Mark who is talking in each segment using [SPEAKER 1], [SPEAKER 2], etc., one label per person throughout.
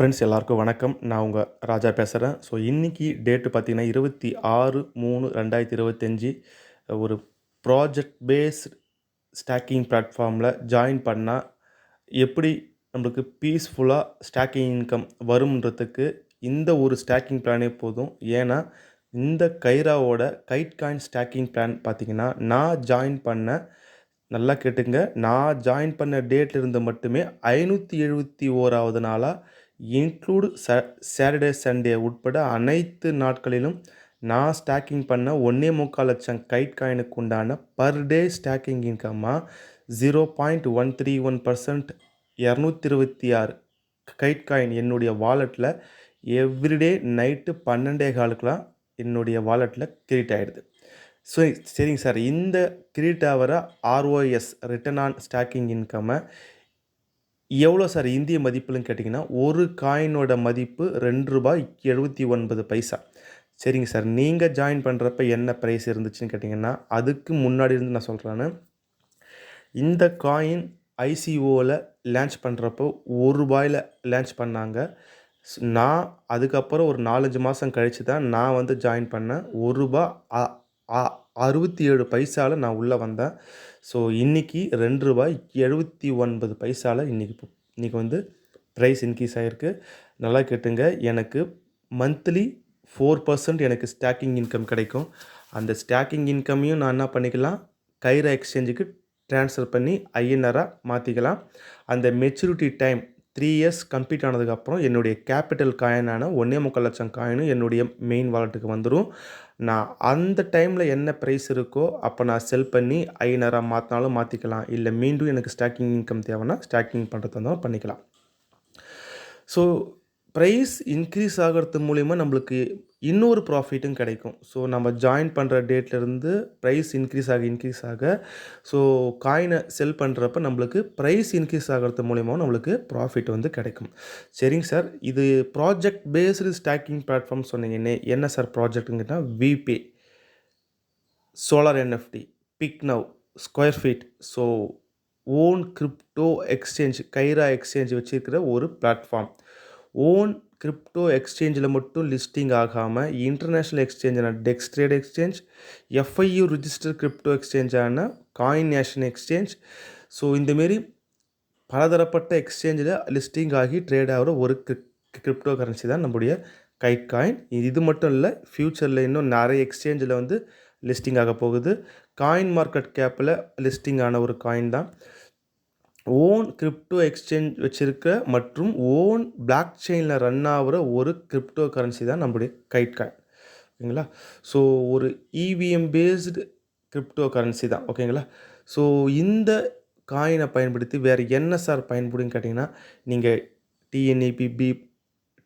[SPEAKER 1] Friends எல்லாருக்கும் வணக்கம். நான் உங்கள் ராஜா பேசுகிறேன் ஸோ இன்றைக்கி டேட்டு பார்த்தீங்கன்னா இருபத்தி ஆறு மூணு ரெண்டாயிரத்தி இருபத்தஞ்சி. ஒரு ப்ராஜெக்ட் பேஸ்ட் ஸ்டாக்கிங் பிளாட்ஃபார்மில் ஜாயின் பண்ணால் எப்படி நம்மளுக்கு பீஸ்ஃபுல்லாக ஸ்டாக்கிங் இன்கம் வரும்ன்றதுக்கு இந்த ஒரு ஸ்டாக்கிங் பிளானே போதும். ஏன்னா இந்த கைராவோட கைட் காயின் ஸ்டாக்கிங் பிளான் பார்த்தீங்கன்னா நான் ஜாயின் பண்ண நல்லா கேட்டுங்க நான் ஜாயின் பண்ண டேட்ல இருந்து மட்டுமே ஐநூற்றி எழுபத்தி ஓராவது நாளாக இன்க்ளூடு ச சாட்டர்டே சண்டே உட்பட அனைத்து நாட்களிலும் நான் ஸ்டாக்கிங் பண்ண ஒன்றே முக்கால் லட்சம் கைட் காயினுக்கு உண்டான per day staking இன்கம்மாக zero point one three one percent இரநூத்தி இருபத்தி ஆறு கைட் காயின் என்னுடைய வாலெட்டில் எவ்ரிடே நைட்டு பன்னெண்டே காலுக்கெலாம் என்னுடைய வாலெட்டில் கிரியேட் ஆகிடுது ஸோ சரிங்க சார் இந்த கிரியேட் ஆகிற ஆர்ஓஎஸ் ரிட்டர்ன் ஆன் ஸ்டாக்கிங் இன்கம்மை எவ்வளோ சார் இந்திய மதிப்புலன்னு கேட்டிங்கன்னா ஒரு காயினோட மதிப்பு ரெண்டு ரூபாய் எழுபத்தி ஒன்பது பைசா. சரிங்க சார் நீங்கள் ஜாயின் பண்ணுறப்ப என்ன ப்ரைஸ் இருந்துச்சுன்னு கேட்டிங்கன்னா அதுக்கு முன்னாடி இருந்து நான் சொல்கிறேன்னு இந்த காயின் ஐசிஓவில் லான்ச் பண்ணுறப்போ ஒரு ரூபாயில் லான்ச் பண்ணாங்க. ஸ்- நான் அதுக்கப்புறம் ஒரு நாலஞ்சு மாதம் கழித்து தான் நான் வந்து ஜாயின் பண்ணேன். ஒரு ரூபா அறுபத்தி ஏழு பைசாவில் நான் உள்ளே வந்தேன். ஸோ இன்றைக்கி ரெண்டு ரூபாய் எழுபத்தி ஒன்பது பைசாவில் இன்றைக்கி இன்றைக்கி வந்து ப்ரைஸ் இன்க்ரீஸ் ஆகிருக்கு நல்லா கேட்டுங்க. எனக்கு மந்த்லி ஃபோர் பர்சன்ட் எனக்கு ஸ்டாக்கிங் இன்கம் கிடைக்கும். அந்த ஸ்டாக்கிங் இன்கமையும் நான் என்ன பண்ணிக்கலாம்? கைரா எக்ஸ்சேஞ்சுக்கு ட்ரான்ஸ்ஃபர் பண்ணி ஐஎன்ஆராக மாற்றிக்கலாம் அந்த maturity time three years complete ஆனதுக்கப்புறம் என்னுடைய கேபிட்டல் காயினான ஒன்றே முக்கால் லட்சம் காயினும் என்னுடைய மெயின் வாலெட்டுக்கு வந்துடும் நான் அந்த டைமில் என்ன ப்ரைஸ் இருக்கோ அப்போ நான் செல் பண்ணி ஐநூறாக மாற்றினாலும் மாற்றிக்கலாம் இல்லை மீண்டும் எனக்கு ஸ்டாக்கிங் இன்கம் தேவைன்னா ஸ்டாக்கிங் பண்ணுறது இருந்தாலும் பண்ணிக்கலாம். ஸோ ப்ரைஸ் இன்க்ரீஸ் ஆகிறது மூலிமா நம்மளுக்கு இன்னொரு ப்ராஃபிட்டும் கிடைக்கும். ஸோ நம்ம ஜாயின் பண்ணுற டேட்லேருந்து ப்ரைஸ் இன்க்ரீஸ் ஆக இன்க்ரீஸ் ஆக ஸோ காயினை செல் பண்ணுறப்ப நம்மளுக்கு ப்ரைஸ் இன்க்ரீஸ் ஆகிறது மூலிமா நம்மளுக்கு ப்ராஃபிட் வந்து கிடைக்கும். சரிங்க சார் இது ப்ராஜெக்ட் பேஸ்டு ஸ்டாக்கிங் பிளாட்ஃபார்ம் சொன்னீங்கன்னே என்ன சார் ப்ராஜெக்ட்டுங்கன்னா விபே solar NFT பிக்னவ் square feet so own crypto exchange Kaira exchange வச்சிருக்கிற ஒரு பிளாட்ஃபார்ம் ஓன் கிரிப்டோ எக்ஸ்சேஞ்சில் மட்டும் லிஸ்டிங் ஆகாமல் international எக்ஸ்சேஞ்சான dextrade exchange FIU register crypto எக்ஸ்சேஞ்சான coin nation exchange so இந்தமாரி பலதரப்பட்ட எக்ஸ்சேஞ்சில் லிஸ்டிங் ஆகி ட்ரேட் ஆகிற ஒரு கிரிப்டோ கரன்சி தான் நம்முடைய கை காயின் இது மட்டும் இல்லை ஃப்யூச்சரில் இன்னும் நிறைய எக்ஸ்சேஞ்சில் வந்து லிஸ்டிங் ஆக போகுது. காயின் மார்க்கெட் கேப்பில் லிஸ்டிங் ஆன ஒரு காயின் தான். ஓன் கிரிப்டோ எக்ஸ்சேஞ்ச் வச்சுருக்க மற்றும் ஓன் பிளாக் செயினில் ரன் ஆகிற ஒரு கிரிப்டோ கரன்சி தான் நம்முடைய கைட் காயின் ஓகேங்களா? ஸோ ஒரு இவிஎம் பேஸ்டு கிரிப்டோ கரன்சி தான். ஓகேங்களா? ஸோ இந்த காயினை பயன்படுத்தி வேறு என்ன சார் பயன்படுன்னு கேட்டிங்கன்னா நீங்கள் டிஎன்இபி பீப்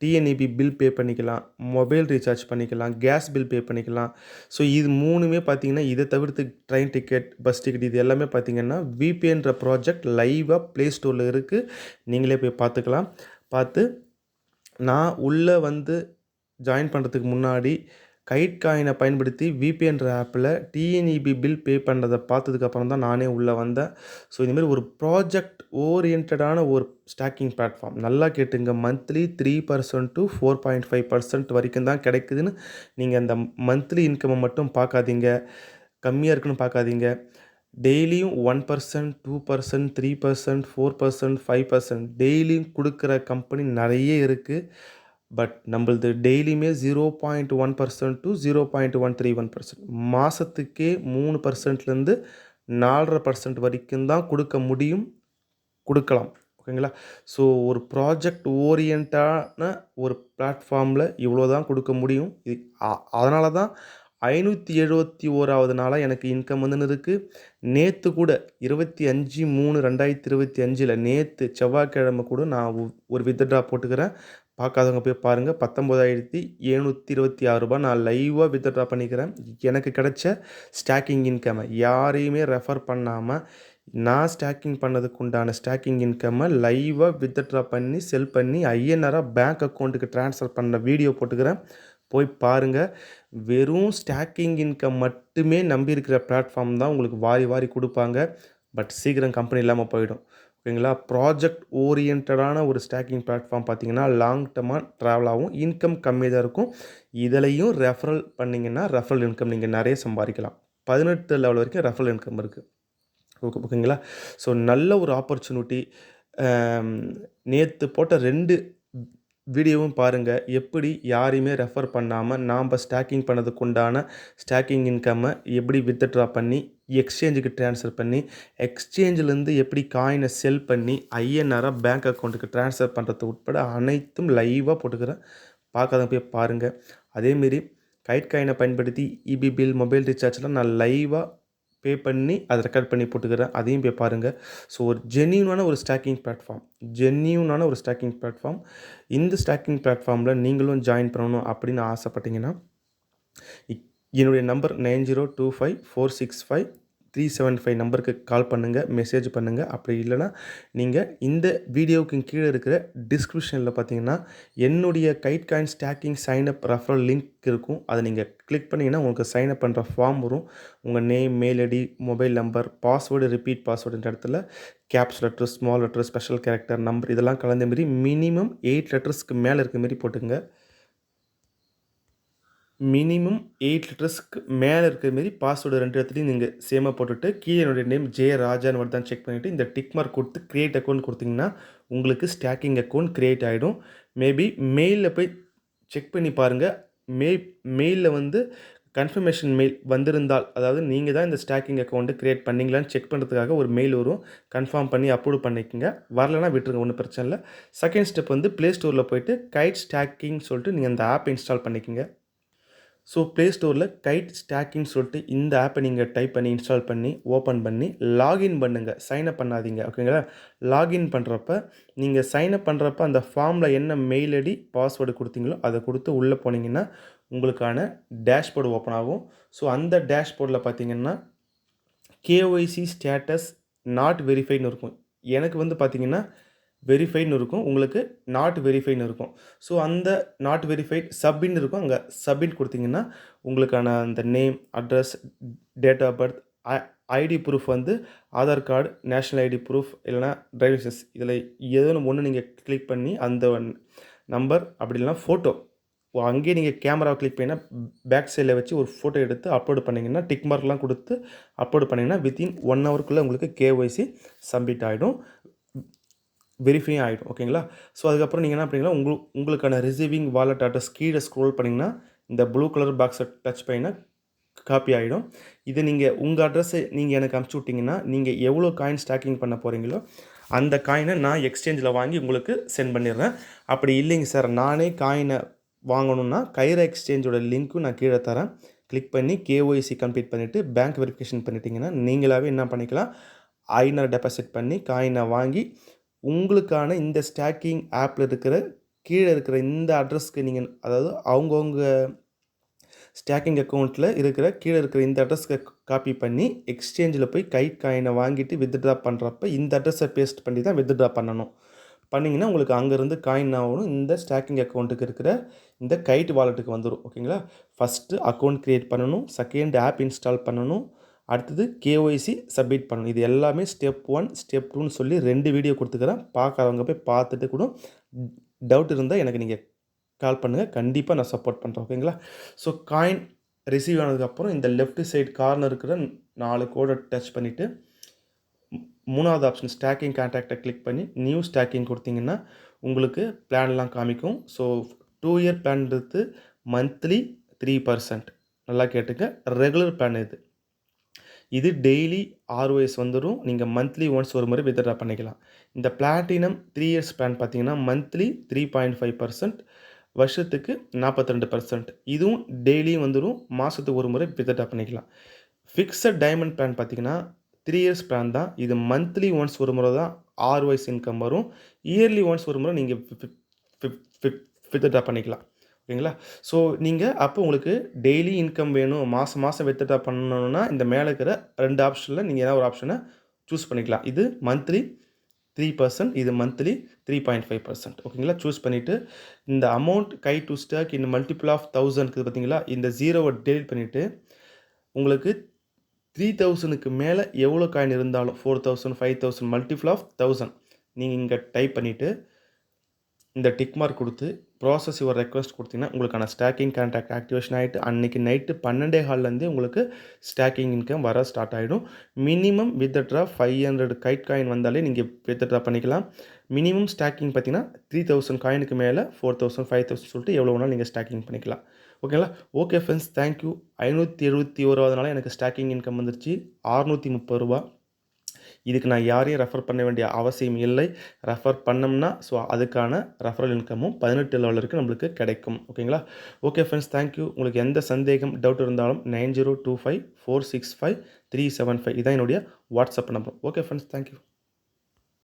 [SPEAKER 1] டிஎன்இபி பில் பே பண்ணிக்கலாம் மொபைல் ரீசார்ஜ் பண்ணிக்கலாம் கேஸ் பில் பே பண்ணிக்கலாம். ஸோ இது மூணுமே பார்த்தீங்கன்னா இதை தவிர்த்து ட்ரெயின் டிக்கெட் பஸ் டிக்கெட் இது எல்லாமே பார்த்தீங்கன்னா விபிஎன்ற ப்ராஜெக்ட் லைவாக ப்ளே ஸ்டோரில் இருக்குது நீங்களே போய் பார்த்துக்கலாம் பார்த்து நான் உள்ளே வந்து ஜாயின் பண்ணுறதுக்கு முன்னாடி கைட் காயினை பயன்படுத்தி விபிஎன்ற ஆப்பில் டிஎன்இபி பில் பே பண்ணுறதை பார்த்ததுக்கப்புறம் தான் நானே உள்ளே வந்தேன். ஸோ இந்தமாரி ஒரு ப்ராஜெக்ட் ஓரியன்டான ஒரு ஸ்டாக்கிங் பிளாட்ஃபார்ம் நல்லா கேட்டுங்க. Monthly three percent to four point five percent வரைக்கும் தான் கிடைக்குதுன்னு நீங்கள் அந்த மந்த்லி இன்கம்மை மட்டும் பார்க்காதீங்க. கம்மியாக இருக்குன்னு பார்க்காதீங்க. டெய்லியும் one percent two percent three percent four percent five percent டெய்லியும் கொடுக்குற கம்பெனி நிறைய இருக்குது பட் நம்மளது டெய்லியுமே zero point one percent to zero point one three one percent மாதத்துக்கே மூணு பர்சன்ட்லேருந்து நாலரை பர்சன்ட் வரைக்கும் தான் கொடுக்க முடியும் கொடுக்கலாம். ஓகேங்களா? ஸோ ஒரு ப்ராஜெக்ட் ஓரியண்டான ஒரு பிளாட்ஃபார்மில் இவ்வளோ தான் கொடுக்க முடியும். இது அதனால தான் ஐநூற்றி எழுபத்தி ஓராவது நாளாக எனக்கு இன்கம் வந்துன்னு இருக்குது நேற்று கூட இருபத்தி அஞ்சு மூணு ரெண்டாயிரத்தி இருபத்தி அஞ்சில் நேற்று செவ்வாய்க்கிழமை கூட நான் ஒரு வித்ட்ரா போட்டுக்கிறேன். பார்க்காதவங்க போய் பாருங்கள் பத்தொம்போதாயிரத்தி எழுநூற்றி இருபத்தி ஆறு ரூபாய் நான் லைவாக வித்ட்ரா பண்ணிக்கிறேன். எனக்கு கிடைச்ச ஸ்டாக்கிங் இன்கம்மை யாரையுமே ரெஃபர் பண்ணாமல் நான் ஸ்டாக்கிங் பண்ணதுக்கு உண்டான ஸ்டாக்கிங் இன்கம்மை லைவாக வித்ட்ரா பண்ணி செல் பண்ணி ஐஎன்ஆராக பேங்க் அக்கௌண்ட்டுக்கு ட்ரான்ஸ்ஃபர் பண்ண வீடியோ போட்டுக்கிறேன். போய் பாருங்கள் வெறும் ஸ்டாக்கிங் இன்கம் மட்டுமே நம்பி இருக்கிற பிளாட்ஃபார்ம் தான் உங்களுக்கு வாரி வாரி கொடுப்பாங்க. பட் சீக்கிரம் கம்பெனி இல்லாமல் போயிடும். ஓகேங்களா? ப்ராஜெக்ட் ஓரியன்டான ஒரு ஸ்டாக்கிங் பிளாட்ஃபார்ம் பார்த்தீங்கன்னா லாங் டர்மாக ட்ராவல் ஆகும் இன்கம் கம்மி தான் இருக்கும். இதிலையும் ரெஃபரல் பண்ணிங்கன்னா ரெஃபரல் இன்கம் நீங்கள் நிறைய சம்பாதிக்கலாம். பதினெட்டு லெவல் வரைக்கும் ரெஃபரல் இன்கம் இருக்குது ஓகே ஓகேங்களா? ஸோ நல்ல ஒரு ஆப்பர்ச்சுனிட்டி நேற்று போட்ட ரெண்டு வீடியோவும் பாருங்கள் எப்படி யாரையுமே ரெஃபர் பண்ணாமல் நாம் ஸ்டாக்கிங் பண்ணதுக்கு உண்டான ஸ்டாக்கிங் இன்கம்மை எப்படி வித்ட்ரா பண்ணி எக்ஸ்சேஞ்சுக்கு ட்ரான்ஸ்ஃபர் பண்ணி எக்ஸ்சேஞ்சிலேருந்து எப்படி காயினை செல் பண்ணி ஐஎன்ஆராக பேங்க் அக்கௌண்ட்டுக்கு ட்ரான்ஸ்ஃபர் பண்ணுறது உட்பட அனைத்தும் லைவாக போட்டுக்கிறேன். பார்க்காத போய் பாருங்கள் அதேமாரி கைட் காயினை பயன்படுத்தி இபி பில் மொபைல் ரீசார்ஜ்லாம் நான் லைவாக பே பண்ணி அதை ரெக்கார்ட் பண்ணி போட்டுக்கிறேன். அதையும் போய் பாருங்கள் ஸோ ஒரு ஜென்யூனான ஒரு ஸ்டாக்கிங் பிளாட்ஃபார்ம் ஜென்யூனான ஒரு ஸ்டாக்கிங் பிளாட்ஃபார்ம் இந்த ஸ்டாக்கிங் பிளாட்ஃபார்மில் நீங்களும் ஜாயின் பண்ணணும் அப்படின்னு ஆசைப்பட்டீங்கன்னா என்னுடைய number nine zero two five four six five three seven five நம்பருக்கு கால் பண்ணுங்கள் மெசேஜ் பண்ணுங்கள் அப்படி இல்லைன்னா நீங்கள் இந்த வீடியோவுக்கு கீழே இருக்கிற டிஸ்கிரிப்ஷனில் பார்த்தீங்கன்னா என்னுடைய kite coin staking sign up referral link இருக்கும். அதை நீங்கள் கிளிக் பண்ணிங்கன்னா உங்களுக்கு சைன் அப் பண்ணுற ஃபார்ம் வரும். உங்கள் name mail ID mobile number password repeat பாஸ்வேர்டுன்ற இடத்துல caps letter small letter special character number இதெல்லாம் கலந்த மாரி மினிமம் எயிட் லெட்டர்ஸ்க்கு மேலே இருக்க மாரி போட்டுங்க மினிமம் எயிட் லிட்டர்ஸ்க்கு மேலே இருக்கிற மாரி பாஸ்வேர்டு ரெண்டு இடத்துலையும் நீங்கள் சேமாக போட்டுட்டு கீழே என்னுடைய நேம் ஜே ராஜான்னு மட்டும் தான் செக் பண்ணிவிட்டு இந்த டிக் மார்க் கொடுத்து க்ரியேட் அக்கௌண்ட் கொடுத்தீங்கன்னா உங்களுக்கு ஸ்டாக்கிங் அக்கௌண்ட் க்ரியேட் ஆகிடும் மேபி மெயிலில் போய் செக் பண்ணி பாருங்கள் மே மெயிலில் வந்து கன்ஃபர்மேஷன் மெயில் வந்திருந்தால் அதாவது நீங்கள் தான் இந்த ஸ்டாக்கிங் அக்கௌண்ட்டு க்ரியேட் பண்ணீங்களான்னு செக் பண்ணுறதுக்காக ஒரு மெயில் வரும். கன்ஃபார்ம் பண்ணி அப்ரூவ் பண்ணிக்கோங்க. வரலனா விட்டுருங்க ஒன்றும் பிரச்சனை இல்லை. செகண்ட் ஸ்டெப் வந்து ப்ளே ஸ்டோரில் போயிட்டு கைட் ஸ்டாக்கிங் சொல்லிட்டு நீங்கள் அந்த ஆப் இன்ஸ்டால் பண்ணிக்கோங்க. ஸோ ப்ளே ஸ்டோரில் கைட் ஸ்டாக்கிங் சொல்லிட்டு இந்த ஆப்பை நீங்கள் டைப் பண்ணி இன்ஸ்டால் பண்ணி ஓப்பன் பண்ணி லாகின் பண்ணுங்கள் சைன் பண்ணாதீங்க. ஓகேங்களா லாகின் பண்ணுறப்ப நீங்கள் சைன் பண்ணுறப்ப அந்த ஃபார்மில் என்ன மெயில் ஐடி பாஸ்வேர்டு கொடுத்தீங்களோ அதை கொடுத்து உள்ளே போனீங்கன்னா உங்களுக்கான டேஷ்போர்டு ஓப்பன் ஆகும். ஸோ அந்த டேஷ்போர்டில் பார்த்தீங்கன்னா கேஒய்சி ஸ்டேட்டஸ் நாட் வெரிஃபைன்னு இருக்கும். எனக்கு வந்து பார்த்தீங்கன்னா வெரிஃபைன்னு இருக்கும். உங்களுக்கு நாட் வெரிஃபைன்னு இருக்கும். ஸோ அந்த நாட் வெரிஃபைட் சப்மின் இருக்கும். அங்கே சப்மிட் கொடுத்தீங்கன்னா உங்களுக்கான அந்த name address date of birth ID proof வந்து Aadhaar card national ID proof இல்லைனா டிரைவிங் லைசன்ஸ் இதில் ஏதோ ஒன்று நீங்கள் கிளிக் பண்ணி அந்த நம்பர் அப்படி இல்லைனா ஃபோட்டோ அங்கேயே நீங்கள் கேமராவை கிளிக் பண்ணிங்கன்னா பேக் சைடில் வச்சு ஒரு ஃபோட்டோ எடுத்து அப்லோடு பண்ணிங்கன்னா டிக் மார்க்லாம் கொடுத்து அப்லோடு பண்ணிங்கன்னா வித்தின் ஒன் ஹவருக்குள்ளே உங்களுக்கு கேஒய்சி சப்மிட் ஆகிடும் வெரிஃபையும் ஆகிடும் ஓகேங்களா? ஸோ அதுக்கப்புறம் நீங்கள் என்ன பண்ணீங்கன்னா உங்களுக்கு உங்களுக்கான ரிசீவிங் வாலெட் அட்ரஸ் கீழே ஸ்க்ரோல் பண்ணிங்கன்னா இந்த ப்ளூ கலர் பாக்ஸை டச் பண்ணினா காப்பி ஆகிடும். இது நீங்கள் உங்கள் அட்ரஸை நீங்கள் எனக்கு அனுப்பிச்சி விட்டிங்கன்னா நீங்கள் எவ்வளோ காயின் ஸ்டாக்கிங் பண்ண போகிறீங்களோ அந்த காயினை நான் எக்ஸ்சேஞ்சில் வாங்கி உங்களுக்கு சென்ட் பண்ணிடுறேன். அப்படி இல்லைங்க சார் நானே காயினை வாங்கணுன்னா கைரா எக்ஸ்சேஞ்சோட லிங்க்கும் நான் கீழே தரேன். கிளிக் பண்ணி கேஒய்சி கம்ப்ளீட் பண்ணிவிட்டு பேங்க் வெரிஃபிகேஷன் பண்ணிட்டீங்கன்னா நீங்களாகவே என்ன பண்ணிக்கலாம் ஐநர் டெபாசிட் பண்ணி காயினை வாங்கி உங்களுக்கான இந்த ஸ்டாக்கிங் ஆப்பில் இருக்கிற கீழே இருக்கிற இந்த அட்ரஸ்க்கு நீங்கள் அதாவது அவங்கவுங்க ஸ்டாக்கிங் அக்கௌண்ட்டில் இருக்கிற கீழே இருக்கிற இந்த அட்ரஸ்க்கு காப்பி பண்ணி எக்ஸ்சேஞ்சில் போய் கை காயினை வாங்கிட்டு வித்ட்ரா பண்ணுறப்ப இந்த அட்ரஸை பேஸ்ட் பண்ணி தான் வித்ட்ரா பண்ணணும். பண்ணிங்கன்னா உங்களுக்கு அங்கேருந்து காயின் ஆகணும். இந்த ஸ்டாக்கிங் அக்கௌண்ட்டுக்கு இருக்கிற இந்த கைட் வாலெட்டுக்கு வந்துடும் ஓகேங்களா? ஃபஸ்ட்டு அக்கௌண்ட் க்ரியேட் பண்ணணும். செகண்ட் ஆப் இன்ஸ்டால் பண்ணணும். அடுத்தது கேஒய்சி சப்மிட் பண்ணணும். இது எல்லாமே ஸ்டெப் ஒன் ஸ்டெப் டூன்னு சொல்லி ரெண்டு வீடியோ கொடுத்துக்கிறேன். பார்க்காதவங்க போய் பார்த்துட்டு கூட டவுட் இருந்தால் எனக்கு நீங்கள் கால் பண்ணுங்கள் கண்டிப்பாக நான் சப்போர்ட் பண்ணுறேன் ஓகேங்களா ஸோ காயின் ரிசீவ் ஆனதுக்கப்புறம் இந்த லெஃப்ட் சைடு கார்னர் இருக்கிற நாலு கோடை டச் பண்ணிவிட்டு மூணாவது ஆப்ஷன் ஸ்டாக்கிங் கான்டாக்டை கிளிக் பண்ணி நியூ ஸ்டாக்கிங் கொடுத்தீங்கன்னா உங்களுக்கு பிளான்லாம் காமிக்கும். ஸோ டூ இயர் பிளான்றது மந்த்லி த்ரீ பர்சன்ட் நல்லா கேட்டுங்க ரெகுலர் பிளான் இது. இது டெய்லி ஆர்ஓஎஸ் வந்துடும் நீங்கள் மந்த்லி ஒன்ஸ் ஒரு முறை வித்ட்ரா பண்ணிக்கலாம். இந்த பிளாட்டினம் த்ரீ இயர்ஸ் பிளான் பார்த்தீங்கன்னா monthly three point five percent வருஷத்துக்கு நாற்பத்தி ரெண்டு பர்சன்ட் இதுவும் டெய்லியும் வந்துடும் மாதத்துக்கு ஒரு முறை வித்ட்ரா பண்ணிக்கலாம். ஃபிக்ஸட் டைமண்ட் பிளான் பார்த்தீங்கன்னா த்ரீ இயர்ஸ் பிளான் தான். இது மந்த்லி ஒன்ஸ் ஒரு முறை தான் ஆர்ஒய்ஸ் இன்கம் வரும். இயர்லி ஒன்ஸ் ஒரு முறை நீங்கள் வித்ட்ரா பண்ணிக்கலாம். ஓகேங்களா? ஸோ நீங்கள் அப்போ உங்களுக்கு டெய்லி இன்கம் வேணும் மாதம் மாதம் வித்ட்ரா பண்ணணுன்னா இந்த மேலே இருக்கிற ரெண்டு ஆப்ஷனில் நீங்கள் ஏதாவது ஒரு ஆப்ஷனை சூஸ் பண்ணிக்கலாம். இது மந்த்லி த்ரீ பர்சன்ட் இது monthly three point five percent ஓகேங்களா? சூஸ் பண்ணிவிட்டு இந்த அமௌண்ட் கை டு ஸ்டாக் இந்த மல்டிபிள் ஆஃப் தௌசண்ட்க்கு பார்த்தீங்களா இந்த ஜீரோவை டெலிட் பண்ணிவிட்டு உங்களுக்கு த்ரீ தௌசண்ட்க்கு மேலே எவ்வளோ காயின் இருந்தாலும் four thousand five thousand multiple of thousand நீங்கள் இங்கே டைப் பண்ணிவிட்டு இந்த டிக் மார்க் கொடுத்து ப்ராசஸ் யுவர் ரெக்வஸ்ட் கொடுத்தீங்கன்னா உங்களுக்கான ஸ்டாக்கிங் கான்ட்ராக்ட் ஆக்டிவேஷன் ஆகிட்டு அன்றைக்கி நைட்டு பன்னெண்டே ஹால்லேருந்தே உங்களுக்கு ஸ்டாக்கிங் இன்கம் வர ஸ்டார்ட் ஆகிடும் minimum withdraw five hundred kite coin வந்தாலே நீங்கள் வித்ட்ரா பண்ணிக்கலாம். மினிமம் ஸ்டாக்கிங் பார்த்தீங்கன்னா த்ரீ தௌசண்ட் காயினுக்கு மேலே ஃபோர் தௌசண்ட் ஃபைவ் தௌசண்ட் சொல்லிட்டு எவ்வளோ வேணாலும் நீங்கள் ஸ்டாக்கிங் பண்ணிக்கலாம். ஓகேங்களா ஓகே ஃப்ரெண்ட்ஸ் தேங்க்யூ ஐநூற்றி எழுபத்தி ஓராவதுனால எனக்கு ஸ்டாக்கிங் இன்கம் வந்துருச்சு. அறுநூற்றி முப்பது ரூபா இதுக்கு நான் யாரையும் ரெஃபர் பண்ண வேண்டிய அவசியம் இல்லை. ரெஃபர் பண்ணோம்னா ஸோ அதுக்கான ரெஃபரல் இன்கமும் பதினெட்டு லெவலருக்கு நம்மளுக்கு கிடைக்கும். ஓகேங்களா ஓகே ஃப்ரெண்ட்ஸ் தேங்க்யூ உங்களுக்கு எந்த சந்தேகம் டவுட் இருந்தாலும் nine zero two five four six five three seven five இதான் என்னுடைய WhatsApp number okay friends thank you